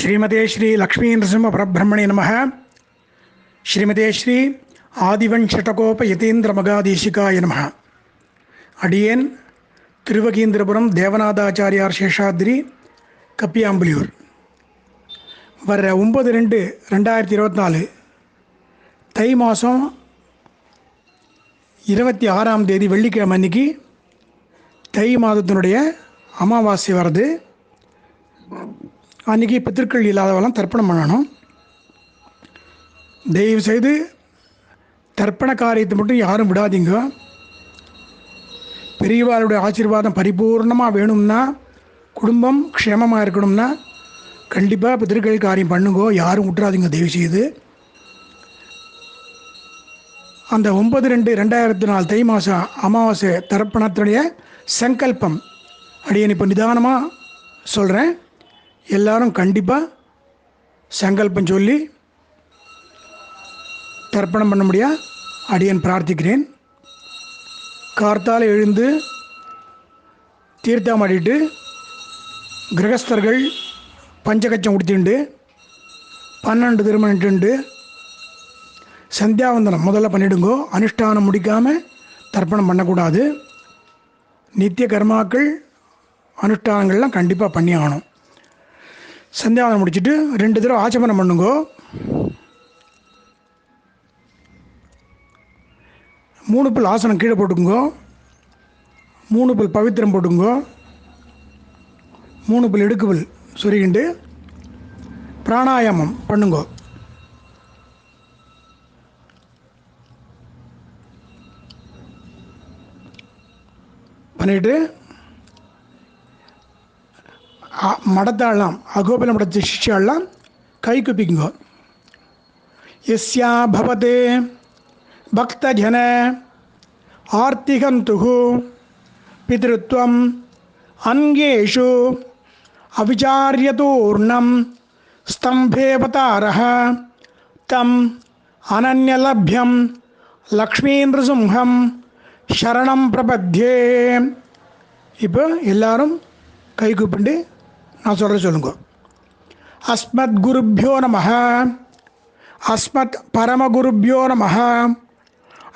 ஸ்ரீமதே ஸ்ரீ லக்ஷ்மீ நரசிம்ம பரபிரமணி நம ஸ்ரீமதே ஸ்ரீ ஆதிவன் ஷட்டகோப யதீந்திர மகாதீசிகாய நம அடியேன் திருவகீந்திரபுரம் தேவநாதாச்சாரியார் சேஷாத்ரி கப்பியாம்புலியூர். வர்ற ஒம்பது ரெண்டு ரெண்டாயிரத்தி இருபத்தி நாலு தை மாதம் இருபத்தி ஆறாம் தேதி வெள்ளிக்கிழமை அன்னைக்கு தை மாதத்தினுடைய அமாவாசை வருது அன்றைக்கி பித்திருக்கள் இல்லாதவெல்லாம் தர்ப்பணம் பண்ணணும். தயவு செய்து தர்ப்பண காரியத்தை மட்டும் யாரும் விடாதீங்க. பெரியவாளுடைய ஆசீர்வாதம் பரிபூர்ணமாக வேணும்னா குடும்பம் க்ஷேமமாக இருக்கணும்னா கண்டிப்பாக பித்திருக்கள் காரியம் பண்ணுங்கோ யாரும் விட்டுறாதீங்க தயவு செய்து. அந்த ஒன்பது ரெண்டு ரெண்டாயிரத்தி நாலு தை மாதம் அமாவாசை தரப்பணத்தினுடைய சங்கல்பம் அப்படின்னு இப்போ நிதானமாக சொல்கிறேன் எல்லாரும் கண்டிப்பாக சங்கல்பம் சொல்லி தர்ப்பணம் பண்ண முடியா? அடியன் பிரார்த்திக்கிறேன். கார்த்தால எழுந்து தீர்த்தம் அடிட்டு கிரகஸ்தர்கள் பஞ்சகச்சம் உடுத்திண்டு பன்னெண்டு திருமணிட்டு சந்தியாவந்தனம் முதல்ல பண்ணிடுங்கோ. அனுஷ்டானம் முடிக்காமல் தர்ப்பணம் பண்ணக்கூடாது. நித்திய கர்மாக்கள் அனுஷ்டானங்கள்லாம் கண்டிப்பாக பண்ணி ஆகணும். சந்தியாவனம் முடிச்சுட்டு ரெண்டு தடவை ஆச்சமனம் பண்ணுங்கோ. மூணு புல் ஆசனம் கீழே போட்டுக்குங்கோ. மூணு புல் பவித்திரம் போட்டுங்கோ மூணு புல் இடுக்கு புல் சொருகிண்டு பிராணாயாமம் பண்ணுங்கோ. பண்ணிட்டு ಮಡದಾಳಂ ಅಗೋಪನ ಮಡ ಶಿಷ್ಯಾಳ ಕೈಕುಪಿಂಗ ಯಸ್ಯಾ ಭವತೆ ಭಕ್ತಜನ ಆರ್ತಿಗಂತು ಪಿತೃತ್ವ ಅಂಗೇಶು ಅವಿಚಾರ್ಯತೂರ್ಣಂ ಸ್ತಂಭೇವತಾರ ತಂ ಅನನ್ಯಲಭ್ಯಂ ലക്ഷ്മീന്ദ്രസിംഹം ശരണം പ്രപദ്ധ്യേ ഇപ്പോൾ എല്ലാവരും കൈകൂപ്പിണ്ട് நான் சொல்கிற சொல்லுங்க அஸ்மத் குருப்பியோ நம அஸ்மத் பரமகுருப்பியோ நம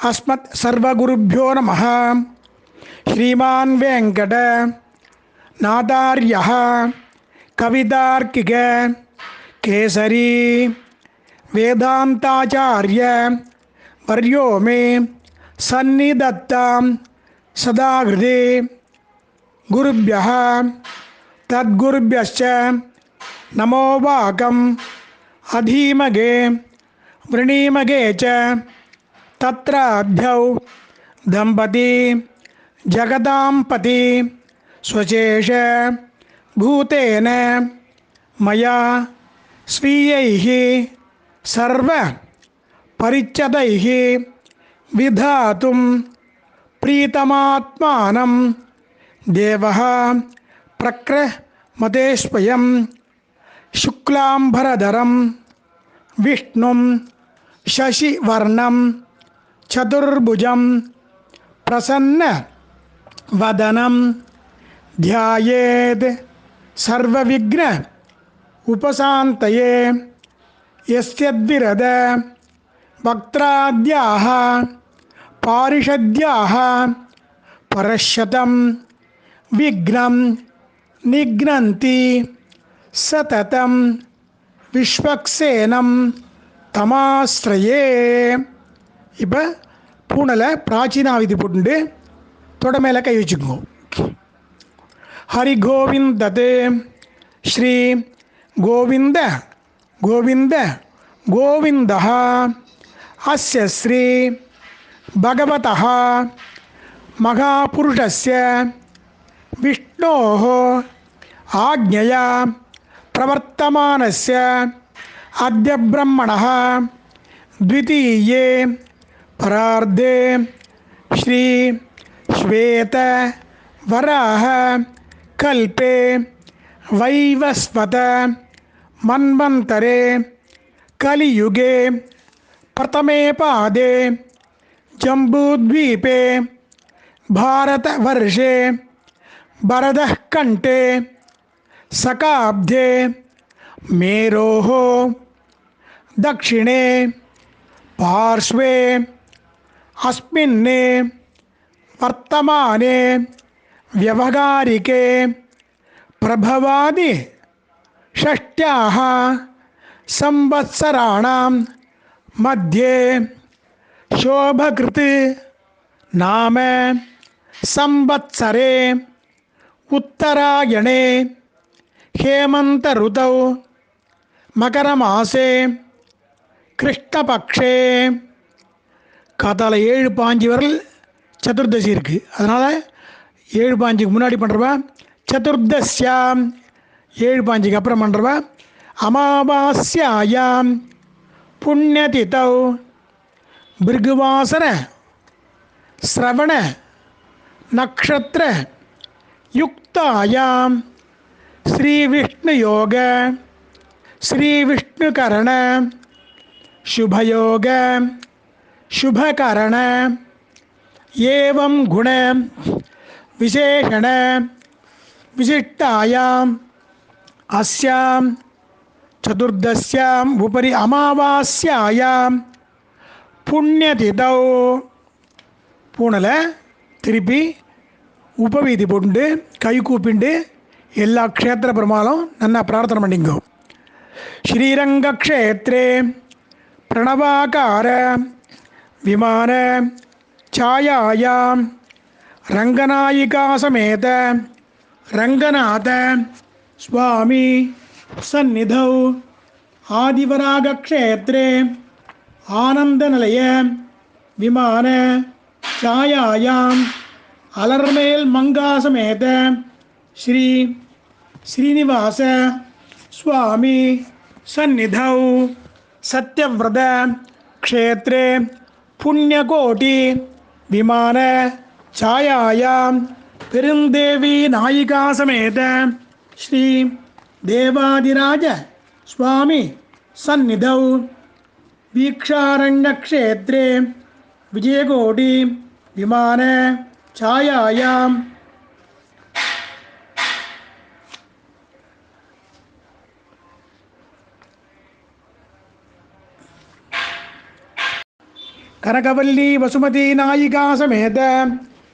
அஸ்மத் சர்வகுருப்பியோ நம ஸ்ரீமான் வெங்கட நாதாரிய கவிதார்க்கிக கேசரி வேதாந்தாச்சாரிய வர்யோ மே சந்நிதத்தாம் சதா ஹிருதே गुरुभ्यः तद्गुरुभ्यश्च नमो वाकम् अधीमगे, वृणीमगे च। तत्राभ्यौ दम्पती स्वशेष, भूतेन, मया, स्वीयैः सर्वपरिच्छदैः विधातुं प्रीतमात्मानं, देवः प्रक्रमतेस्वयं शुक्लाम्बरधरं विष्णुं शशिवर्णं चतुर्भुजं प्रसन्नवदनं ध्यायेत् सर्वविघ्न उपशान्तये यस्यद्विरद वक्त्राद्याः पारिषद्याः परशतं विघ्नं निघ्नन्ति सततं விஸ்வக்சேனம் தமாஸ்ரயே இப்போ பூனலை பிராச்சீனாவிதி போட்டுண்டு தொட மேலே கை வச்சுக்கோங்க ஹரி கோவிந்தது ஸ்ரீ கோவிந்த கோவிந்த கோவிந்த அஸ்ய ஸ்ரீ பகவதः महापुरुषस्य विष्णोः आज्ञया प्रवर्तमानस्य अद्य ब्रह्मणः द्वितीये परार्धे श्री श्वेत वराह कल्पे वैवस्वत मन्वन्तरे कलियुगे प्रथमे पादे जम्बूद्वीपे भारतवर्षे भरतः कण्ठे सकाब्धे मेरोः दक्षिणे पार्श्वे अस्मिन् वर्तमाने व्यवहारिके प्रभवादि षष्ट्याः संवत्सराणां मध्ये शोभकृत् नाम संवत्सरे उत्तरायणे हेमन्तऋतौ மகரமாசே கிருஷ்ணபக்ஷே காத்தால ஏழு பாஞ்சு வரல் சதுர்தசி இருக்குது அதனால் ஏழு பாஞ்சுக்கு முன்னாடி பண்ணுறவா சதுர்தசியாம் ஏழு பாஞ்சுக்கு அப்புறம் பண்ணுறவா அமாவாஸ்யாயாம் புண்ணியதிதௌ பிருகுவாசர ஸ்ரவண நக்ஷத்திர யுக்தாயாம் श्रीविष्णुयोग श्रीविष्णुकरण शुभयोग शुभकरण एवं गुण विशेषण विशिष्टायाम् अस्यां चतुर्दश्याम् उपरि अमावास्यायां புண்ணியதிதௌ பூனலை திருப்பி உபவீதி போட்டு கை கூப்பிண்டு எல்லா க்ஷேத்திர பெருமாளும் நன்னா பிரார்த்தனை பண்ணிங்கோ. ஸ்ரீரங்கக்ஷேத்ரே பிரணவாகார விமான சாயாயாம் ரங்கநாயிகா சமேத ரங்கநாத சுவாமி சந்நிதௌ ஆதிவராகக்ஷேத்ரே ஆனந்தநிலைய விமான சாயாயாம் அலர்மேல் மங்காசமேத श्री श्रीनिवास स्वामी सन्निध सत्यव्रत क्षेत्रे पुण्यकोटि विमान छायाया पेरुंदेवी नायिका समेत श्री देवादिराज स्वामी सन्निध वीक्षारण्य क्षेत्रे विजयकोटि विमान छायायां ಕನಕವಲ್ಲಿ ವಸುಮತಿ ನಾಯಿಕಾ ಸಮೇತ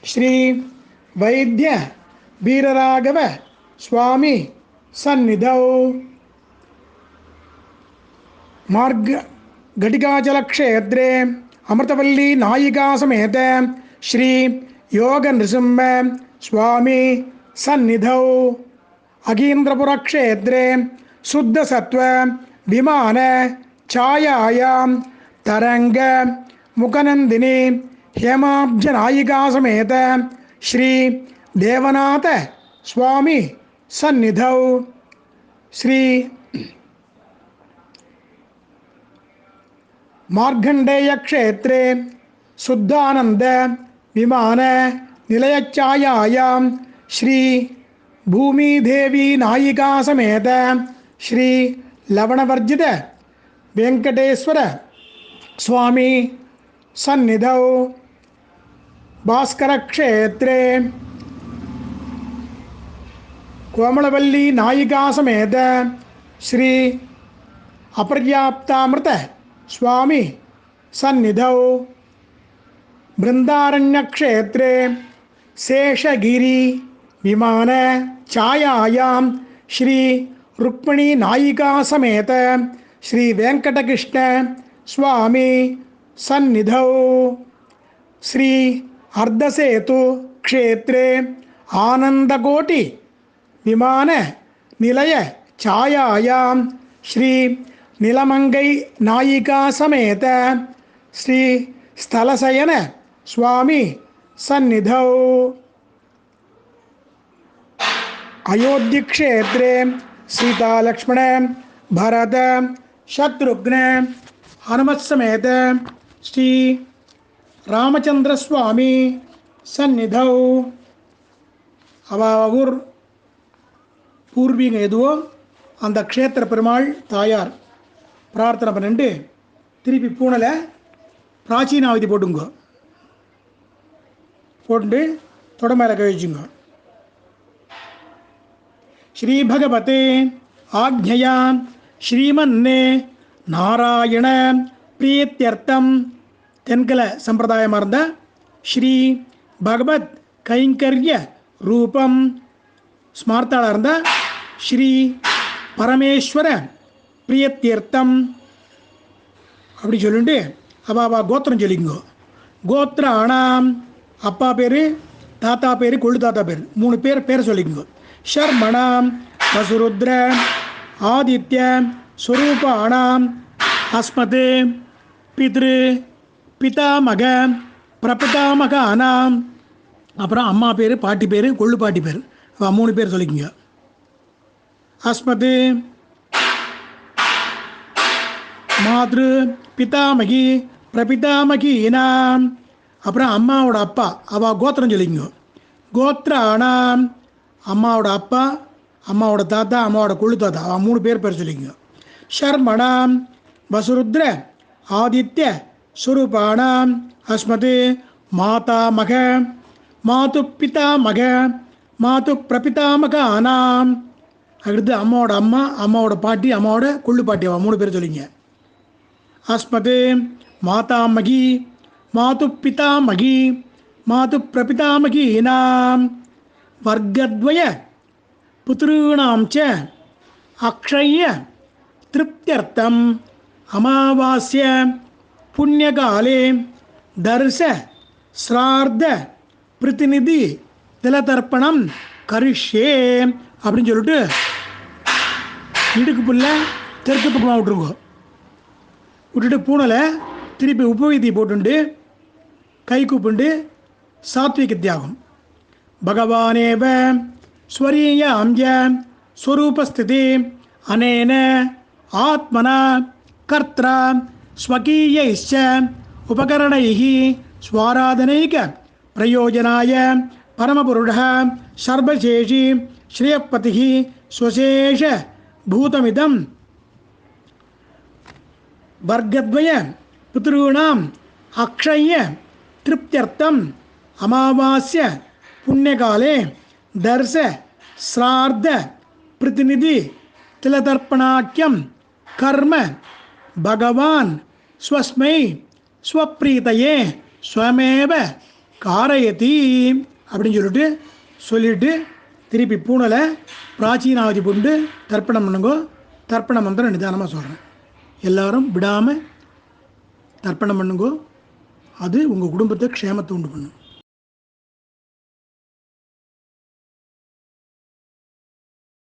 ಶ್ರೀ ವೈದ್ಯ ವೀರರಾಘವ ಸ್ವಾಮಿ ಸನ್ನಿಧೌ ಮಾರ್ಗ ಘಟಿಕಾಚಲ ಕ್ಷೇತ್ರೇ ಅಮೃತವಲ್ಲಿ ನಾಯಿಕಾ ಸಮೇತ ಶ್ರೀ ಯೋಗ ನೃಸಿಂಹ ಸ್ವಾಮಿ ಸನ್ನಿಧೌ अगीन्द्रपुर क्षेत्रे शुद्ध सत्व विमान छायायां तरंग முகநந்தினி ஹேமாப்ஜ நாயிகா சமேத ஸ்ரீ தேவநாத சுவாமி சந்நிதௌ ஸ்ரீ மார்க்கண்டேய க்ஷேத்ரே சுத்தானந்த விமான நிலையச்சாயாயாம் ஸ்ரீ பூமிதேவி நாயிகா ஸ்ரீ லவணவர்ஜித வெங்கடேஸ்வர சுவாமி सन्निधौ भास्कर क्षेत्रे कोमलवल्ली नायिका समेत श्री अपर्याप्तामृत स्वामी सन्निधौ बृन्दारण्यक्षेत्रे शेषगिरि विमान छायायां श्री रुक्मिणी नायिका समेत श्री वेंकटकृष्ण स्वामी सन्निधौ। श्री अर्धसेतु क्षेत्रे आनंदकोटि विमान निलय छायायां। श्री नीलमङ्गै नायिका समेत। श्री स्थलशयन स्वामी सन्निधौ। अयोध्यक्षेत्रे सीतालक्ष्मण, भरत, शत्रुघ्न, हनुमत्समेत। ஸ்ரீ ராமச்சந்திரசுவாமி சந்நிதௌ. அவ ஊர் பூர்வீகம் எதுவோ அந்த க்ஷேத்திர பெருமாள் தாயார். பிரார்த்தனை பண்ணிட்டு திருப்பி பூனலை பிராச்சீனாவதி போட்டுங்க. போட்டு தொடமையில மேலே கழிச்சுங்க ஸ்ரீபகவதே. ஆக்ஞயா ஸ்ரீமன்னே. நாராயண பிரீத்தியர்த்தம் தென்கல சம்பிரதாயமாக இருந்த ஸ்ரீ பகவத் கைங்கரிய ரூபம் ஸ்மார்த்தாளாக இருந்த ஸ்ரீ பரமேஸ்வர பிரியத்தீர்த்தம் அப்படி சொல்லிட்டு அவள் அவள் கோத்திரம் சொல்லிக்கோ கோத்திர ஆனாம் அப்பா பேர் தாத்தா பேர் கொள்ளு தாத்தா பேர் மூணு பேர் பேரை சொல்லிக்கோ ஷர்மணாம் வசுருத்ர ஆதித்ய ஸ்வரூப ஆனாம் அஸ்மது பித்ரு பிதாமக பிரபிதாமக ஆனாம் அப்புறம் அம்மா பேர் பாட்டி பேர் கொள்ளு பாட்டி பேர். மூணு பேர் சொல்லிக்கோங்க. அஸ்மது மாத்ரு பிதாமகி பிரபிதாமகி இனாம் அப்புறம் அம்மாவோட அப்பா அவ கோத்திரம் சொல்லிக்கோ கோத்திர ஆனாம் அம்மாவோட அப்பா அம்மாவோட தாத்தா அம்மாவோட கொள்ளு தாத்தா அவன் மூணு பேர் பேர் சொல்லிக்கோ ஷர்மணாம் வசுருத்ர ஆதித்ய சுரூபானாம் அஸ்மது மாதா மக மாது பிதாமக மாது பிரபிதாமக ஆனாம் அடுத்து அம்மாவோட அம்மா அம்மாவோட பாட்டி அம்மாவோட கொள்ளு பாட்டி அவன் மூணு பேர் சொல்லிங்க. அஸ்மத் மாதாமகி மாது பிதாமகி மாது பிரபிதாமகி இனாம் வர்க்கத்வய புத்திருணாம் ச அக்ஷய திருப்தியர்த்தம். அமாவாஸ்ய புண்ணியகாலே தர்ச ஸ்ரார்த்த பிரதிநிதி திலதர்ப்பணம் கரிஷே அப்படின்னு சொல்லிட்டு இடுக்கு புல்ல தெற்கு பக்கமாக விட்ருங்க விட்டுட்டு பூனலை திருப்பி உபவீதி போட்டுண்டு கை கூப்பிண்டு சாத்விக தியாகம். பகவானேவ ஸ்வரீய அம்ய ஸ்வரூபஸ்திதி அனேன ஆத்மனா कर्त्र स्वीय उपकरण स्वाराधन प्रयोजनाय परमपुर सर्वशेषी, श्रेयपति, स्वशेष भूतमिदं वर्गद्वय पितृण अक्षय तृप्त अमावास्य पुण्यकाले दर्श श्राद्ध प्रतिनिधि तिलतर्पणाख्यम कर्म பகவான் ஸ்வஸ்மை ஸ்வப்ரீதையே ஸ்வமேவ காரயதி அப்படின்னு சொல்லிட்டு சொல்லிட்டு திருப்பி பூனலை பிராச்சீனாவதி புண்டு தர்ப்பணம் பண்ணுங்கோ. தர்ப்பண மந்திரம் நிதானமாக சொல்கிறேன் எல்லாரும் விடாமல் தர்ப்பணம் பண்ணுங்கோ. அது உங்கள் குடும்பத்தை க்ஷேமத்தை உண்டு பண்ணும்.